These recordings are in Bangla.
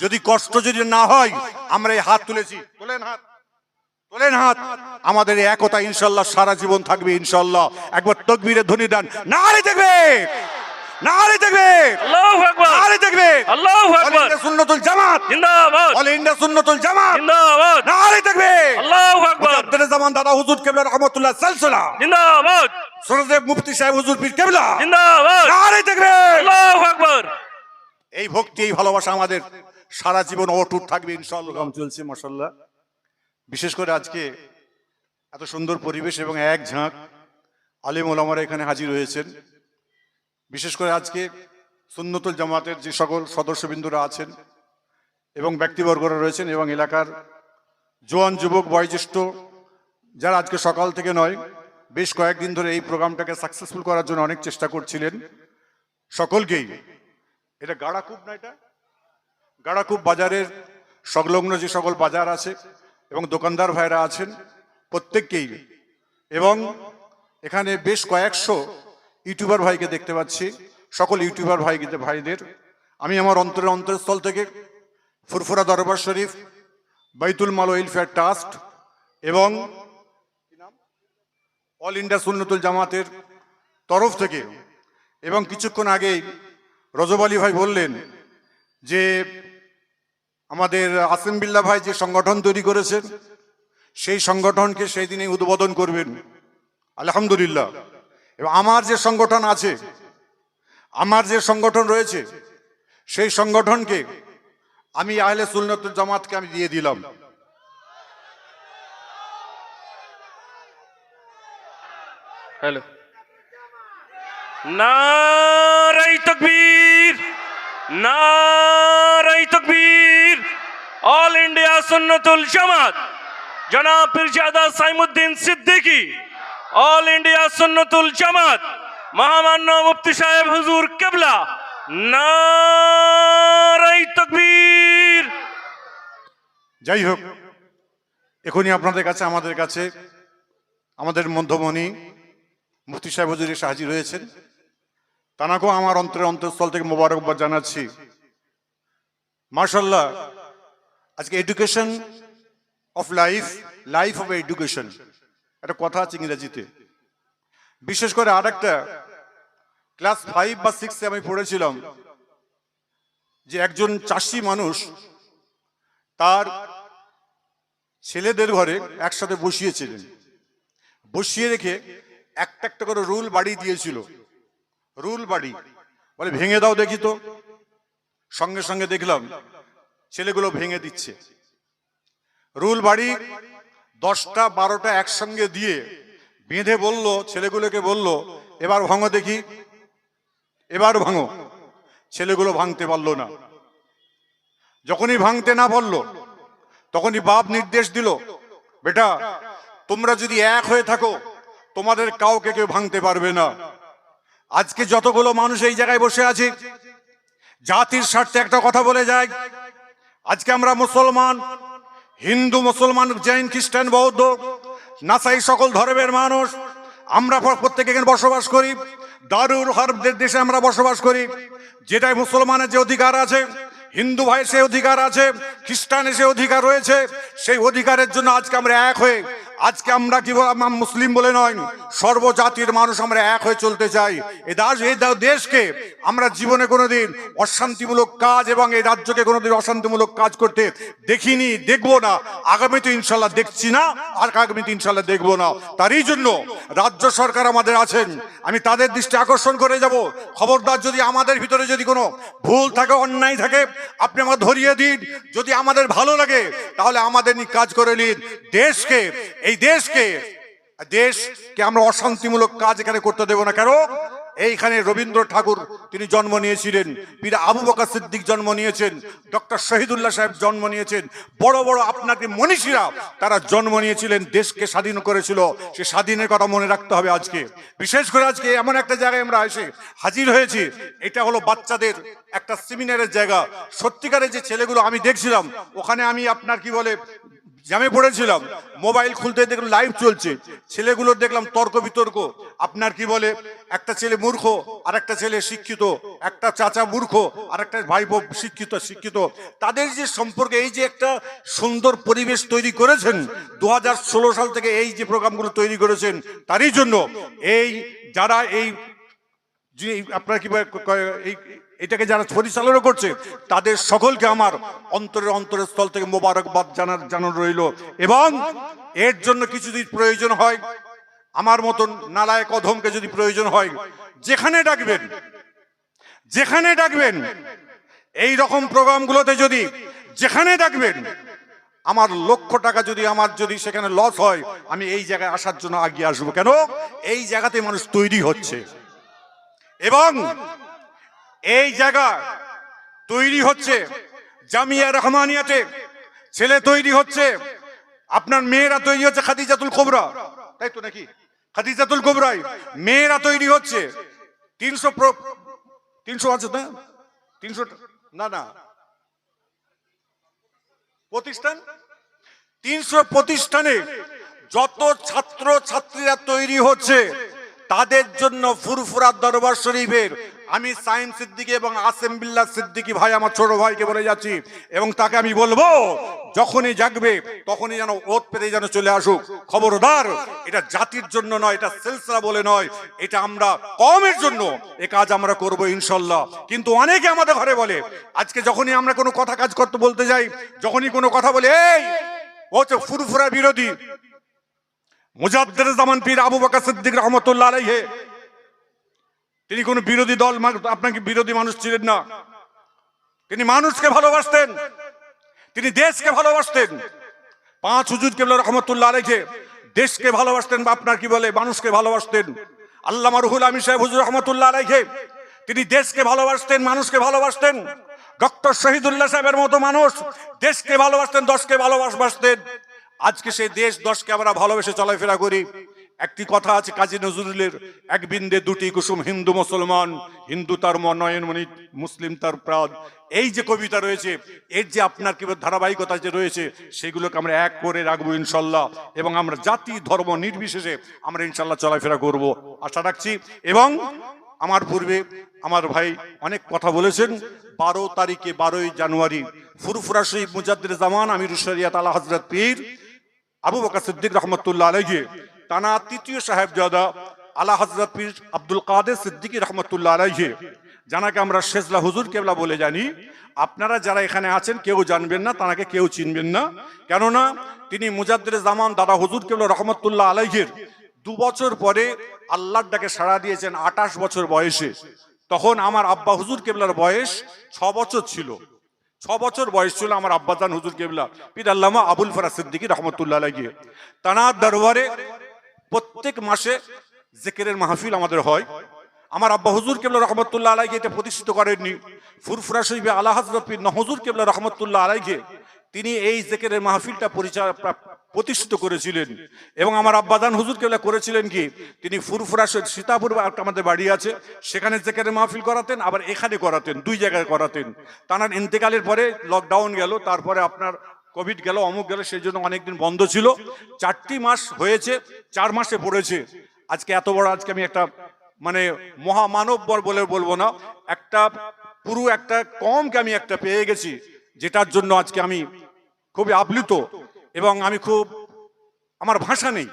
যদি কষ্ট যদি না হয় আমরা এই হাত তুলেছি। তোলেন হাত। তোলেন হাত। আমাদের একতা ইনশাল্লাহ সারা জীবন থাকবে ইনশাল্লাহ। একবার তকবীরের ধ্বনি দেন। নারে দেখবে। নারে দেখবে। নারে সুন্নতুল জামাত। জিন্দাবাদ। All India Sunnatul Jamaat. জিন্দাবাদ। নারে দেখবে। আল্লাহু আকবার। মুজাদ্দিদ জামান দাদা হুজুর কেবলা রহমাতুল্লাহ সালসালা। জিন্দাবাদ। সরদেব মুফতি সাহেব হুজুর পীর কেবলা। জিন্দাবাদ। নারে দেখবে। আল্লাহু আকবার। এই ভক্তি এই ভালোবাসা আমাদের। সারা জীবন অটুট থাকবে ইনশাআল্লাহ। চলছে মাশাল্লাহ বিশেষ করে আজকে এত সুন্দর পরিবেশ এবং এক ঝাঁক আলিম ওলামারা এখানে হাজির হয়েছেন। বিশেষ করে আজকে সুন্নতুল জামাতের যে সকল সদস্যবৃন্দরা আছেন এবং ব্যক্তিবর্গরা রয়েছেন এবং এলাকার জোয়ান যুবক বয়োজ্যেষ্ঠ যারা আজকে সকাল থেকে নয় বেশ কয়েকদিন ধরে এই প্রোগ্রামটাকে সাকসেসফুল করার জন্য অনেক চেষ্টা করছিলেন। সকলকেই এটা গাড়াকুপ না এটা? গাড়াকুপ বাজারের সংলগ্ন যে সকল বাজার আছে এবং দোকানদার ভাইরা আছেন প্রত্যেককেই। এবং এখানে বেশ কয়েকশো ইউটিউবার ভাইকে দেখতে পাচ্ছি, সকল ইউটিউবার ভাই ভাইদের। আমি আমার অন্তরের অন্তরস্থল থেকে ফুরফুরা দরবার শরীফ, বাইতুল মাল ওয়েলফেয়ার ট্রাস্ট এবং অল ইন্ডিয়া সুন্নতুল জামাতের তরফ থেকে। এবং কিছুক্ষণ আগেই রজব আলী ভাই বললেন যে আমাদের আসিম বিল্লা ভাই যে সংগঠন তৈরি করেছেন সেই সংগঠনকে সেই দিনে উদ্বোধন করবেন। আলহামদুলিল্লাহ। এবং আমার যে সংগঠন আছে, আমার যে সংগঠন রয়েছে, সেই সংগঠনকে আমি আহলে সুন্নতুল জামাতকে আমি দিয়ে দিলাম। হ্যালো। নারাই তকবীর নারাই অল ইন্ডিয়া সুন্নতুল জামাত। জনাব পীরজাদা সাইমুদ্দিন সিদ্দিকী, অল ইন্ডিয়া সুন্নতুল জামাত, মহামান্য মুফতি সাহেব হুজুর কেবলা নারাই তকবীর। যাই হোক, এখনই আপনাদের কাছে, আমাদের কাছে, আমাদের মধ্যমণি মুফতি সাহেব হুজুর এসে হাজির হয়েছেন। তানাকেও আমার অন্তরের অন্তঃস্থল থেকে মোবারকবাদ জানাচ্ছি। মার্শাল্লাহ আজকে education of life life of education একটা কথা আছে ইংরেজিতে। বিশেষ করে আর একটা ক্লাস ফাইভ বা সিক্সে আমি পড়েছিলাম যে একজন চাষি মানুষ তার ছেলেদের ঘরে একসাথে বসিয়েছিলেন। বসিয়ে রেখে একটা একটা করে রুল বাড়ি দিয়েছিল। রুল বাড়ি। বলে, ভেঙে দাও দেখি তো। সঙ্গে সঙ্গে দেখলাম ছেলেগুলো ভেঙে দিচ্ছে। রুল বাড়ি দশটা বারোটা একসঙ্গে দিয়ে বেঁধে বলল, ছেলেগুলোকে বলল, এবার ভাঙো দেখি, এবার ভাঙো। ছেলেগুলো ভাঙতে পারল না। যখনই ভাঙতে না পারল, তখনই বাপ নির্দেশ দিল, বেটা, তোমরা যদি এক হয়ে থাকো, তোমাদের কাউকে কেউ ভাঙতে পারবে না। আজকে যতগুলো মানুষ এই জায়গায় বসে আছে, জাতির স্বার্থে একটা কথা বলে যায় আজকে আমরা মুসলমান, হিন্দু, মুসলমান, জৈন, খ্রিস্টান, বৌদ্ধ, নাসাই সকল ধর্মের মানুষ, আমরা প্রত্যেকে এখানে বসবাস করি দারুর হরবদের দেশে আমরা বসবাস করি, যেটাই মুসলমানের যে অধিকার আছে, হিন্দু ভাই সে অধিকার আছে, খ্রিস্টানের সে অধিকার রয়েছে, সেই অধিকারের জন্য আজকে আমরা এক হয়ে আজকে আমরা কি মুসলিম বলে নয়, সর্বজাতির মানুষ আমরা এক হয়ে চলতে চাই। এ দাস এই দেশকে আমরা জীবনে কোনোদিন অশান্তিমূলক কাজ এবং এই রাজ্যকে কোনোদিন অশান্তিমূলক কাজ করতে দেখিনি, দেখব না। আগামীতে ইনশাল্লাহ দেখছি না, আর আগামীতে ইনশাল্লাহ দেখব না। তারই জন্য রাজ্য সরকার আমাদের আছেন, আমি তাদের দৃষ্টি আকর্ষণ করে যাব। খবরদার যদি আমাদের ভিতরে যদি কোনো ভুল থাকে, অন্যায় থাকে, আপনি আমার ধরিয়ে দিন। যদি আমাদের ভালো লাগে, তাহলে আমাদের কাজ করে নিন। দেশকে এই দেশকে দেশকে আমরা অশান্তিমূলক কাজ এখানে করতে দেব না। কেন এইখানে রবীন্দ্র ঠাকুর তিনি জন্ম নিয়েছিলেন, পীর আবু বকর সিদ্দিক জন্ম নিয়েছেন, ডক্টর শহীদুল্লাহ সাহেব জন্ম নিয়েছেন, বড় বড় আপনাকে মনীষীরা তারা জন্ম নিয়েছিলেন, দেশকে স্বাধীন করেছিল, সে স্বাধীনের কথা মনে রাখতে হবে আজকে। বিশেষ করে আজকে এমন একটা জায়গায় আমরা এসে হাজির হয়েছি, এটা হলো বাচ্চাদের একটা সেমিনারের জায়গা। সত্যিকারের যে ছেলেগুলো, আমি দেখছিলাম, ওখানে আমি আপনার কি বলে জ্যামে পড়েছিলাম, মোবাইল খুলতে দেখলাম লাইভ চলছে। ছেলেগুলোর দেখলাম তর্ক বিতর্ক আপনার কি বলে? একটা ছেলে মূর্খ আর একটা ছেলে শিক্ষিত, একটা চাচা মূর্খ আর একটা ভাই বোন শিক্ষিত শিক্ষিত। তাদের যে সম্পর্কে, এই যে একটা সুন্দর পরিবেশ তৈরি করেছেন দু হাজার ষোলো সাল থেকে এই যে প্রোগ্রামগুলো তৈরি করেছেন, তারই জন্য এই, যারা এই যিনি আপনার কি এই এটাকে যারা পরিচালনা করছে, তাদের সকলকে আমার অন্তরের অন্তরের স্থল থেকে মোবারকবাদ জানার জানানো রইল। এবং এর জন্য কিছু যদি প্রয়োজন হয়, আমার মতন নালায় কদমকে যদি প্রয়োজন হয়, যেখানে ডাকবেন যেখানে ডাকবেন, এই রকম প্রোগ্রামগুলোতে যদি যেখানে ডাকবেন, আমার লক্ষ টাকা যদি আমার যদি সেখানে লস হয়, আমি এই জায়গায় আসার জন্য আগিয়ে আসব। কেন? এই জায়গাতে মানুষ তৈরি হচ্ছে। এবং এই জায়গা তৈরি হচ্ছে জামিয়া রহমানিয়াতে। ছেলে তৈরি হচ্ছে। আপনার মেয়েরা তৈরি হচ্ছে খাদিজাতুল কোবরা। তাই তো নাকি? খাদিজাতুল কোবরাই। মেয়েরা তৈরি হচ্ছে। তিনশো তিনশো আছে না তিনশো না না। প্রতিষ্ঠান? তিনশো প্রতিষ্ঠানে যত ছাত্র ছাত্রীরা তৈরি হচ্ছে, তাদের জন্য ফুরফুরা দরবার শরীফের আমি সাইম সিদ্দিকী এবং আসেম বিল্লাহ সিদ্দিকী ভাই, আমার ছোট ভাইকে বলে যাচ্ছি। এবং তাকে আমি বলব, যখনই জাগবে, তখনই যেন ওত পেতে যেন চলে আসুক। খবরদার, এটা জাতির জন্য নয়, এটা সিলসিলা বলে নয়, এটা আমরা কমের জন্য এ কাজ আমরা করব ইনশাল্লাহ। কিন্তু অনেকে আমাদের ঘরে বলে, আজকে যখনই আমরা কোনো কথা কাজ করতে বলতে যাই, যখনই কোনো কথা বলে, এই, ও হচ্ছে ফুরফুরা বিরোধী। মুজাদ্দের জামান পীর আবু বকর সিদ্দিক রহমতুল্লাহ আলাইহে তিনি কোনো বিরোধী দল আপনাকে বিরোধী মানুষ ছিলেন না? তিনি মানুষকে ভালোবাসতেন। তিনি দেশকে ভালোবাসতেন। পাঁচ হুজুর কেবল রহমতুল্লাহ আলাইহে দেশকে ভালোবাসতেন বা আপনার কি বলে, মানুষকে ভালোবাসতেন। আল্লামা রুহুল আমি সাহেব হুজুর রহমতুল্লাহ আলাইহে, তিনি দেশকে ভালোবাসতেন, মানুষকে ভালোবাসতেন। ডক্টর শহীদুল্লাহ সাহেবের মতো মানুষ দেশকে ভালোবাসতেন, দশকে ভালোবাসবাসতেন আজকে সেই দেশ দশকে আমরা ভালোবেসে চলাফেরা করি। একটি কথা আছে, কাজী নজরুলের, এক বিন্দে দুটি কুসুম হিন্দু মুসলমান, হিন্দু তার নয়নমণি মুসলিম তার প্রাণ। এই যে কবিতা রয়েছে, এর যে আপনার কি ধারাবাহিকতা যে রয়েছে, সেগুলোকে আমরা এক করে রাখব ইনশাল্লাহ, এবং আমরা জাতি, ধর্ম নির্বিশেষে আমরা ইনশাল্লাহ চলাফেরা করব। আশা রাখছি, এবং আমার পূর্বে আমার ভাই অনেক কথা বলেছেন, বারো তারিখে বারোই জানুয়ারি, ফুরফুরা শহীদ মুজাদ্দির জামান আমির শরিয়াত আলা হজরত পীর আবু বকর সিদ্দিক রহমতুল্লাহ আলাইহি তানা তৃতীয় সাহেব সাহেবজাদা আলা হজরত পীর আব্দুল কাদের সিদ্দিকী রহমতুল্লাহ আলাইহি। জানাকে আমরা শেজলা হুজুর কেবলা বলে জানি। আপনারা যারা এখানে আছেন, কেউ জানবেন না, তানাকে কেউ চিনবেন না। কেননা, তিনি মুজাদ্দের জামান দাদা হুজুর কেবলা রহমতুল্লাহ আলাইহির দু বছর পরে আল্লাহর ডাকে সাড়া দিয়েছেন আঠাশ বছর বয়সে। তখন আমার আব্বা হুজুর কেবলার বয়স ছ বছর ছিল। ছ বছর বয়স ছিল আমার আব্বাজান হুজুর কেবলা। পীর আল্লামা আবুল ফরাজ সিদ্দিকী রহমতুল্লাহ আলাইহি। তানার দরবারে প্রত্যেক মাসে জেকেরের মাহফিল আমাদের হয়। আমার আব্বা হুজুর কেবলা রহমতুল্লাহ আলাইকে এটা প্রতিষ্ঠিত করেননি। ফুরফুরা শরীফে আল্লাহ পীর নহজুর কেবলা রহমতুল্লাহ আলাইকে তিনি এই জেকেরের মাহফিলটা পরিচালনা প্রতিষ্ঠিত করেছিলেন। এবং আমার আব্বাদান হুজুর কেবলা করেছিলেন কি? তিনি ফুরফুরা সীতাপুর আমাদের বাড়ি আছে, সেখানে জেকেরের মাহফিল করাতেন, আবার এখানে করাতেন, দুই জায়গায় করাতেন। তার ইন্তেকালের পরে লকডাউন গেল, তারপরে আপনার কোভিড গেল, অমুক গেল, সেই জন্য অনেকদিন বন্ধ ছিল। চারটি মাস হয়েছে, চার মাসে পড়েছে। আজকে এত বড়, আজকে আমি একটা মানে মহামানব বল বলে বলব না, একটা পুরো একটা কমকে আমি একটা পেয়ে গেছি, যেটার জন্য আজকে আমি খুবই আপ্লুত এবং আমি খুব, আমার ভাষা নেই।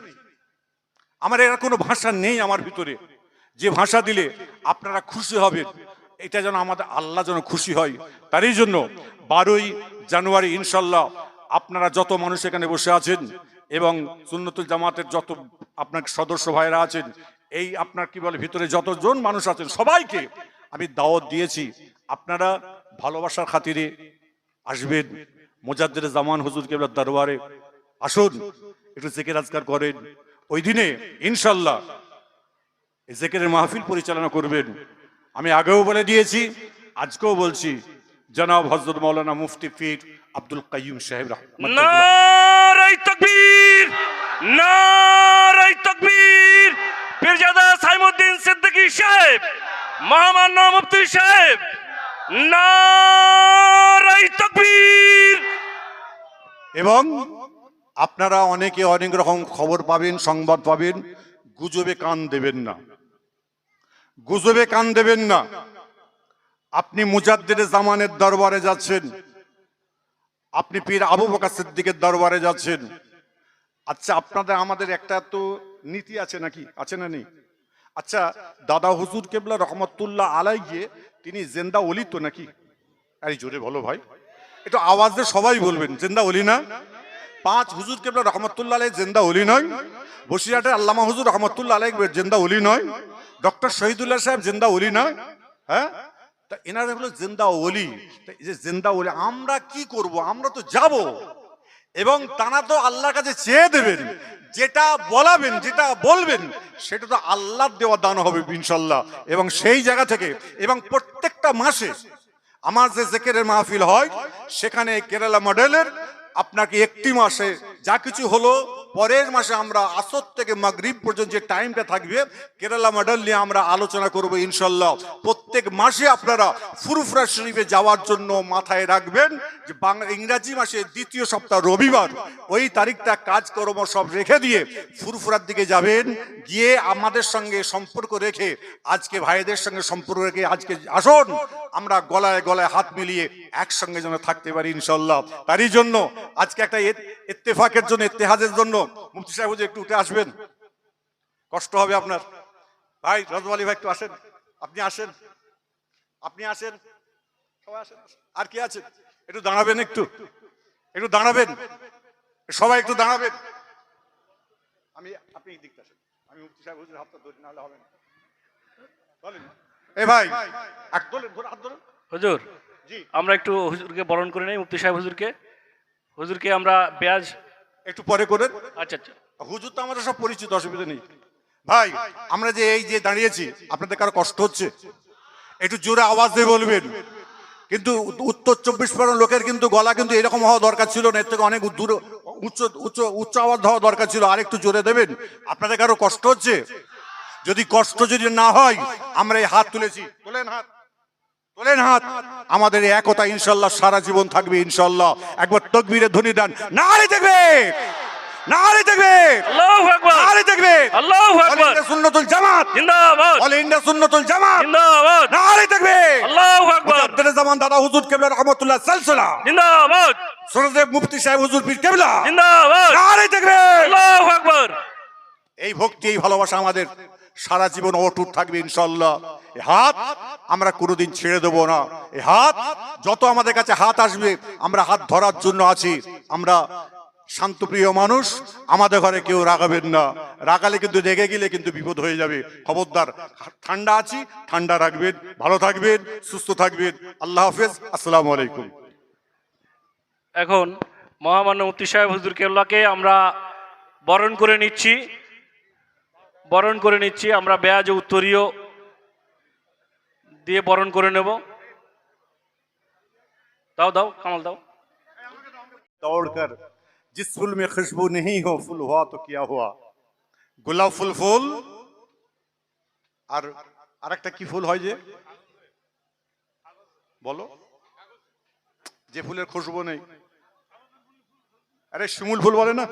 আমার এরা কোনো ভাষা নেই আমার ভিতরে। যে ভাষা দিলে আপনারা খুশি হবেন, এটা যেন আমাদের আল্লাহ যেন খুশি হয়। তারই জন্য বারোই জানুয়ারি ইনশাল্লাহ আপনারা যত মানুষ এখানে বসে আছেন এবং সুন্নতুল জামাতের যত আপনার সদস্য ভাইরা আছেন, এই আপনার কি বলে ভিতরে যতজন মানুষ আছেন সবাইকে আমি দাওয়াত দিয়েছি। আপনারা ভালোবাসার খাতিরে আসবেন। মোজাদ্দের জামান হুজুর কেবলার দরবারে আসুন, একটু জেকের আজকার করেন। ওই দিনে ইনশাল্লাহ এই জেকেরের মাহফিল পরিচালনা করবেন। আমি আগেও বলে দিয়েছি, আজকেও বলছি জনাব হজরত মৌলানা মুফতি পীর আব্দুল কাইয়ুম সাহেব নারাই তকবীর নারাই তকবীর। পীরজাদা সাইমুদ্দিন সিদ্দিকী সাহেব মহামান্য মুফতি সাহেব নারাই তকবীর। এবং আপনারা অনেকে অনেক রকম খবর পাবেন সংবাদ পাবেন গুজবে কান দেবেন না। গুজবে কান দেবেন না। আপনি মুজাদ্দের জামানের দরবারে যাচ্ছেন। আপনি পীর আবু বকর সিদ্দিকের দরবারে যাচ্ছেন। আচ্ছা আপনাদের আমাদের একটা তো নীতি আছে নাকি? আছে না নেই? আচ্ছা দাদা হুজুর কেবলা রহমতুল্লাহ আলাই গিয়ে তিনি জেন্দা অলি তো নাকি? আরে জোরে বলো ভাই। একটু আওয়াজ দিয়ে সবাই বলবেন, জেন্দা অলি না? পাঁচ হুজুর কেবলা রহমতুল্লাহ আলাই জেন্দা অলি নয়। বসিরহাটের আল্লামা হুজুর রহমতুল্লাহ আলাই জেন্দা অলি নয়। ডক্টর শহীদুল্লাহ সাহেব জেন্দা অলি নয় হ্যাঁ? তা এনারা হলো জেন্দা এই যে জিন্দা ওলি, আমরা কি করব? আমরা তো যাব। এবং তারা তো আল্লাহর কাছে চেয়ে দেবেন, যেটা বলাবেন, যেটা বলবেন, সেটা তো আল্লাহর দেওয়া দান হবে ইনশাল্লাহ। এবং সেই জায়গা থেকে, এবং প্রত্যেকটা মাসে আমার যে জেকেরের মাহফিল হয়, সেখানে কেরালা মডেলের আপনাকে একটি মাসে যা কিছু হলো পরের মাসে আমরা আসর থেকে মাগরিব পর্যন্ত যে টাইমটা থাকবে, কেরালা মডেল নিয়ে আমরা আলোচনা করব ইনশাল্লাহ প্রত্যেক মাসে আপনারা ফুরফুরা শরীফে যাওয়ার জন্য মাথায় রাখবেন যে বাংলা ইংরাজি মাসে দ্বিতীয় সপ্তাহ রবিবার, ওই তারিখটা কাজকর্ম সব রেখে দিয়ে ফুরফুরার দিকে যাবেন, গিয়ে আমাদের সঙ্গে সম্পর্ক রেখে, আজকে ভাইদের সঙ্গে সম্পর্ক রেখে আজকে আসুন। আমরা গলায় গলায় হাত মিলিয়ে একসঙ্গে যেন থাকতে পারি ইনশাল্লাহ তারই জন্য আজকে একটা ইত্তেফাকের জন্য ইত্তেহাজের জন্য মুফতি সাহেব একটু উঠে আসবেন। কষ্ট হবে আপনার। ভাই রজব আলী ভাই একটু আসেন। আপনি আসেন। আপনি আসেন। আসেন আর কি আছেন একটু দাঁড়াবেন একটু। একটু দাঁড়াবেন। সবাই একটু দাঁড়াবেন। আমি আপনি দিকটা আসেন। আমি মুফতি সাহেব হুজুর হাতটা ধরি, নাহলে হবে না। বলেন। এ ভাই হুজুর আমরা একটু হুজুরকে বরণ করে নেই মুফতি সাহেব হুজুরকে। হুজুরকে আমরা বেয়াজ একটু পরে করেন। আচ্ছা আচ্ছা। হুজুর তো আমাদের সব পরিচিত অসুবিধা নেই। ভাই আমরা যে এই যে দাঁড়িয়েছি আপনাদের কারও কষ্ট হচ্ছে? একটু জোরে আওয়াজ দিয়ে বলবেন। কিন্তু উত্তর চব্বিশ পরগনা লোকের কিন্তু গলা কিন্তু এরকম হওয়া দরকার ছিল না এর থেকে অনেক দূর উচ্চ উচ্চ উচ্চ আওয়াজ হওয়া দরকার ছিল। আর একটু জোরে দেবেন। আপনাদের কারও কষ্ট হচ্ছে? যদি কষ্ট যদি না হয় আমরা এই হাত তুলেছি। তোলেন হাত। তোলেন হাত। আমাদের এই একতা ইনশাল্লাহ সারা জীবন থাকবে ইনশাল্লাহ। একবার তকবীরের ধ্বনি দেন। নারে দেখবে। নারে দেখবে। আল্লাহু আকবার। নারে দেখবে। সুন্নতুল জামাত। জিন্দাবাদ। All India Sunnatul Jamaat. জিন্দাবাদ। নারে দেখবে। আল্লাহু আকবার। মুজাদ্দিদ জামান দাদা হুজুর কেবলা রহমাতুল্লাহ সালসালা। জিন্দাবাদ। সরদেব মুফতি সাহেব হুজুর পীর কেবলা। জিন্দাবাদ। নারে দেখবে। আল্লাহু আকবার। এই ভক্তি এই ভালোবাসা আমাদের। সারা জীবন অটুট থাকবে ইনশাল্লাহ এই হাত আমরা কোনোদিন ছেড়ে দেবো না। এ হাত যত আমাদের কাছে হাত আসবে, আমরা হাত ধরার জন্য আছি। আমরা শান্তপ্রিয় মানুষ, আমাদের ঘরে কেউ রাগাবেন না। রাগালে কিন্তু রেগে গেলে কিন্তু বিপদ হয়ে যাবে। খবরদার, ঠান্ডা আছি, ঠান্ডা রাখবেন, ভালো থাকবেন, সুস্থ থাকবেন। আল্লাহ হাফেজ, আসসালামু আলাইকুম। এখন মহামান্য মুফতি সাহেব হুজুর কেল্লাকে আমরা বরণ করে নিচ্ছি। বরণ করে নিচ্ছি, আমরা বেয়াজ উত্তরীয় দিয়ে বরণ করে নেব। দাও দাও, কামাল দাও। দৌড়কর জিস ফুল মে খুশবু নেই হো, ফুল হওয়া তো কিয়া হওয়া গোলাপ ফুল ফুল। আর আরেকটা কি ফুল হয় যে? বলো। যে ফুলের খুশবু নেই। আরে, শিমুল ফুল বলে না?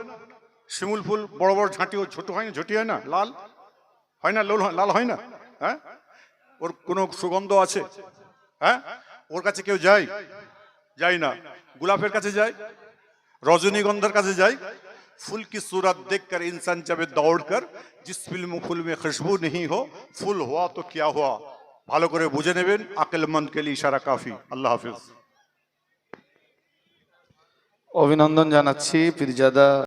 শিমুল ফুল বড় বড় ঝাঁটি ও ছোট হয় না ঝুটি হয় না লাল হয় না লাল হয়- লাল হয় না হ্যাঁ ওর কোনো সুগন্ধ আছে হ্যাঁ ওর কাছে কেউ যায় যাই না গোলাপের কাছে যায় रजनीगंधार কাছে যাই फूल की सूरत देखकर इंसान जब दौड़कर जिस फिल्म फूल में खुशबू नहीं हो फूल हुआ तो क्या हुआ ভালো করে বুঝে নেবেন আকলমন্দ কে লিয়ে ইশারা কাফি আল্লাহ হাফিজ অভিনন্দন জানাচ্ছি পীরজাদা